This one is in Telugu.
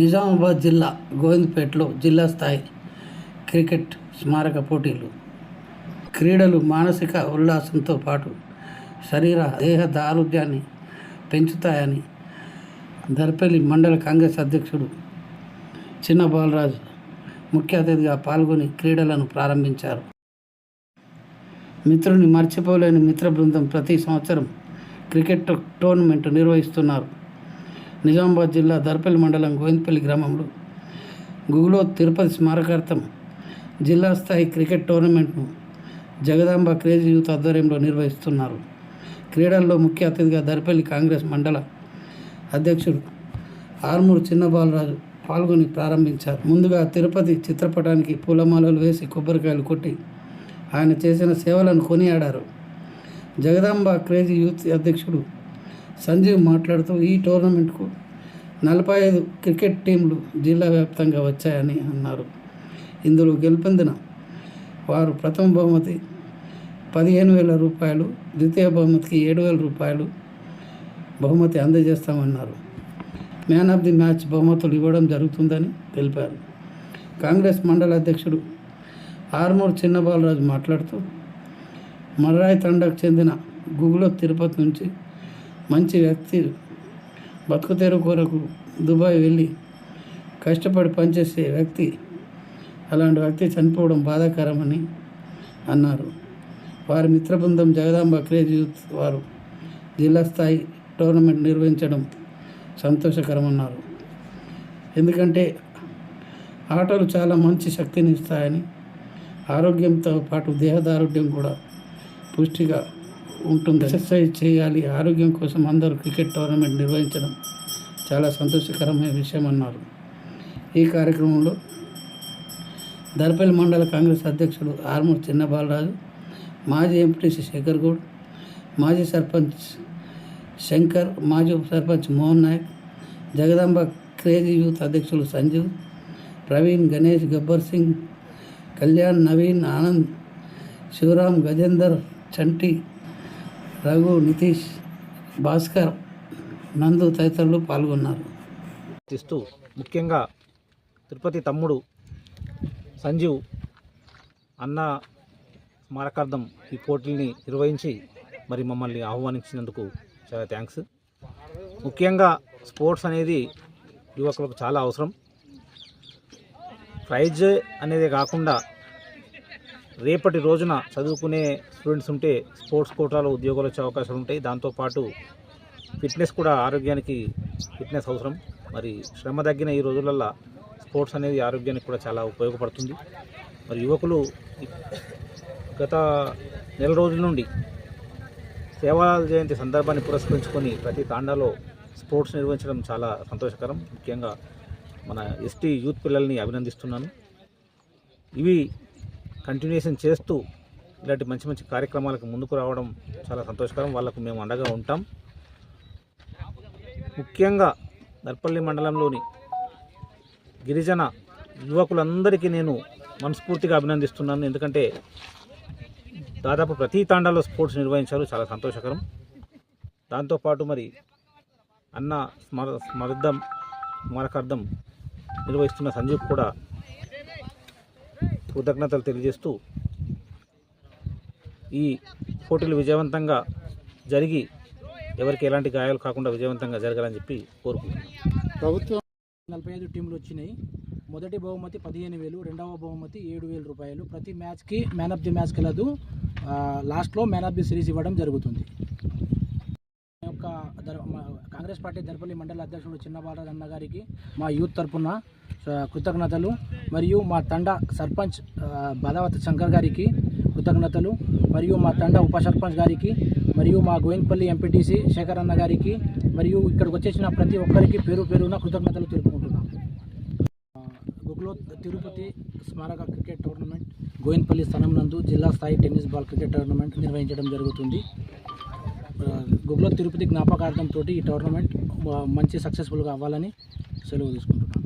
నిజామాబాద్ జిల్లా గోవిందపేటలో జిల్లా స్థాయి క్రికెట్ స్మారక పోటీలు. క్రీడలు మానసిక ఉల్లాసంతో పాటు శరీర దేహ ఆరోగ్యాన్ని పెంచుతాయని దర్పల్లి మండల కాంగ్రెస్ అధ్యక్షుడు చిన్న బాలరాజు ముఖ్య అతిథిగా పాల్గొని క్రీడలను ప్రారంభించారు. మిత్రుని మర్చిపోలేని మిత్ర బృందం ప్రతి సంవత్సరం క్రికెట్ టోర్నమెంట్ నిర్వహిస్తున్నారు. నిజామాబాద్ జిల్లా దర్పల్లి మండలం గోవిందపల్లి గ్రామంలో గుగులో తిరుపతి స్మారకార్థం జిల్లా స్థాయి క్రికెట్ టోర్నమెంట్ను జగదాంబ క్రేజీ యూత్ ఆధ్వర్యంలో నిర్వహిస్తున్నారు. క్రీడల్లో ముఖ్య అతిథిగా దర్పల్లి కాంగ్రెస్ మండల అధ్యక్షుడు ఆర్మూరు చిన్నబాలరాజు పాల్గొని ప్రారంభించారు. ముందుగా తిరుపతి చిత్రపటానికి పూలమాలలు వేసి కొబ్బరికాయలు కొట్టి ఆయన చేసిన సేవలను కొనియాడారు. జగదాంబ క్రేజీ యూత్ అధ్యక్షుడు సంజీవ్ మాట్లాడుతూ ఈ టోర్నమెంట్కు నలభై ఐదు క్రికెట్ టీంలు జిల్లా వ్యాప్తంగా వచ్చాయని అన్నారు. ఇందులో గెలుపొందిన వారు ప్రథమ బహుమతి పదిహేను వేల రూపాయలు ద్వితీయ బహుమతికి ఏడు వేల రూపాయలు బహుమతి అందజేస్తామన్నారు. మ్యాన్ ఆఫ్ ది మ్యాచ్ బహుమతులు ఇవ్వడం జరుగుతుందని తెలిపారు. కాంగ్రెస్ మండల అధ్యక్షుడు ఆర్మూర్ చిన్నబాలరాజు మాట్లాడుతూ మర్రాయి తండకు చెందిన గుగులో తిరుపతి నుంచి మంచి వ్యక్తి. బతుకుతెరు కొరకు దుబాయ్ వెళ్ళి కష్టపడి పనిచేసే వ్యక్తి. అలాంటి వ్యక్తి చనిపోవడం బాధాకరమని అన్నారు. వారి మిత్ర బృందం జగదాంబ క్రేజ్ యూత్ వారు జిల్లా స్థాయి టోర్నమెంట్ నిర్వహించడం సంతోషకరమన్నారు. ఎందుకంటే ఆటలు చాలా మంచి శక్తిని ఇస్తాయని ఆరోగ్యంతో పాటు దేహదారుఢ్యం కూడా పుష్టిగా ఉంటుంది. ఎక్సర్సైజ్ చేయాలి. ఆరోగ్యం కోసం అందరూ క్రికెట్ టోర్నమెంట్ నిర్వహించడం చాలా సంతోషకరమైన విషయం అన్నారు. ఈ కార్యక్రమంలో దర్పల్లి మండల కాంగ్రెస్ అధ్యక్షుడు ఆర్మూర్ చిన్నబాలరాజు మాజీ ఎంపీటీసీ శేఖర్ గౌడ్ మాజీ సర్పంచ్ శంకర్ మాజీ ఉప సర్పంచ్ మోహన్ నాయక్ జగదాంబ క్రేజీ యూత్ అధ్యక్షులు సంజీవ్ ప్రవీణ్ గణేష్ గబ్బర్ సింగ్ కళ్యాణ్ నవీన్ ఆనంద్ శివరాం గజేందర్ చంటి రఘు నితీష్ భాస్కర్ నందు తదితరులు పాల్గొన్నారు. ఇస్తూ ముఖ్యంగా తిరుపతి తమ్ముడు సంజీవ్ అన్న స్మారకార్థం ఈ పోటీల్ని నిర్వహించి మరి మమ్మల్ని ఆహ్వానించినందుకు చాలా థ్యాంక్స్. ముఖ్యంగా స్పోర్ట్స్ అనేది యువకులకు చాలా అవసరం. ప్రైజ్ అనేది కాకుండా రేపటి రోజున చదువుకునే స్టూడెంట్స్ ఉంటే స్పోర్ట్స్ కోటాలో ఉద్యోగాలు వచ్చే అవకాశాలు ఉంటాయి. దాంతోపాటు ఫిట్నెస్ కూడా ఆరోగ్యానికి ఫిట్నెస్ అవసరం. మరి శ్రమ తగ్గిన ఈ రోజులల్లో స్పోర్ట్స్ అనేది ఆరోగ్యానికి కూడా చాలా ఉపయోగపడుతుంది. మరి యువకులు గత నెల రోజుల నుండి సేవాల జయంతి సందర్భాన్ని పురస్కరించుకొని ప్రతి తాండాలో స్పోర్ట్స్ నిర్వహించడం చాలా సంతోషకరం. ముఖ్యంగా మన ఎస్టీ యూత్ పిల్లల్ని అభినందిస్తున్నాను. ఇవి కంటిన్యూషన్ చేస్తూ ఇలాంటి మంచి మంచి కార్యక్రమాలకు ముందుకు రావడం చాలా సంతోషకరం. వాళ్ళకు మేము అండగా ఉంటాం. ముఖ్యంగా దర్పల్లి మండలంలోని గిరిజన యువకులందరికీ నేను మనస్ఫూర్తిగా అభినందిస్తున్నాను. ఎందుకంటే దాదాపు ప్రతి తాండాలో స్పోర్ట్స్ నిర్వహించారు. చాలా సంతోషకరం. దాంతోపాటు మరి అన్న స్మర స్మర్థం స్మారకార్థం నిర్వహిస్తున్న సంజీవ్ కూడా కృతజ్ఞతలు తెలియజేస్తూ ఈ పోటీలు విజయవంతంగా జరిగి ఎవరికి ఎలాంటి గాయాలు కాకుండా విజయవంతంగా జరగాలని చెప్పి కోరుకుంటున్నాను ప్రభుత్వం నలభై ఐదు టీంలు వచ్చినాయి. మొదటి బహుమతి పదిహేను వేలు రెండవ బహుమతి ఏడు వేల రూపాయలు. ప్రతి మ్యాచ్కి మ్యాన్ ఆఫ్ ది మ్యాచ్ కలదు లాస్ట్లో మ్యాన్ ఆఫ్ ది సిరీస్ ఇవ్వడం జరుగుతుంది. కాంగ్రెస్ పార్టీ దర్పల్లి మండల అధ్యక్షుడు చిన్న అన్న గారికి మా యూత్ తరపున కృతజ్ఞతలు. మరియు మా తండ సర్పంచ్ ఆ, శంకర్ గారికి కృతజ్ఞతలు. మరియు మా తండ ఉప సర్పంచ్ గారికి మరియు మా గోవిందపల్లి ఎంపీటీసీ శేఖర్ అన్న గారికి మరియు ఇక్కడికి వచ్చేసిన ప్రతి ఒక్కరికి పేరు పేరున కృతజ్ఞతలు తెలుపుకుంటున్నాం. గుగ్లో తిరుపతి స్మారక క్రికెట్ టోర్నమెంట్ గోవిందపల్లి స్థానం నందు జిల్లా స్థాయి టెన్నిస్ బాల్ క్రికెట్ టోర్నమెంట్ నిర్వహించడం జరుగుతుంది. గుగ్లో తిరుపతి జ్ఞాపకార్థంతో ఈ టోర్నమెంట్ మంచి సక్సెస్ఫుల్గా అవ్వాలని సెలవు తీసుకుంటున్నాను.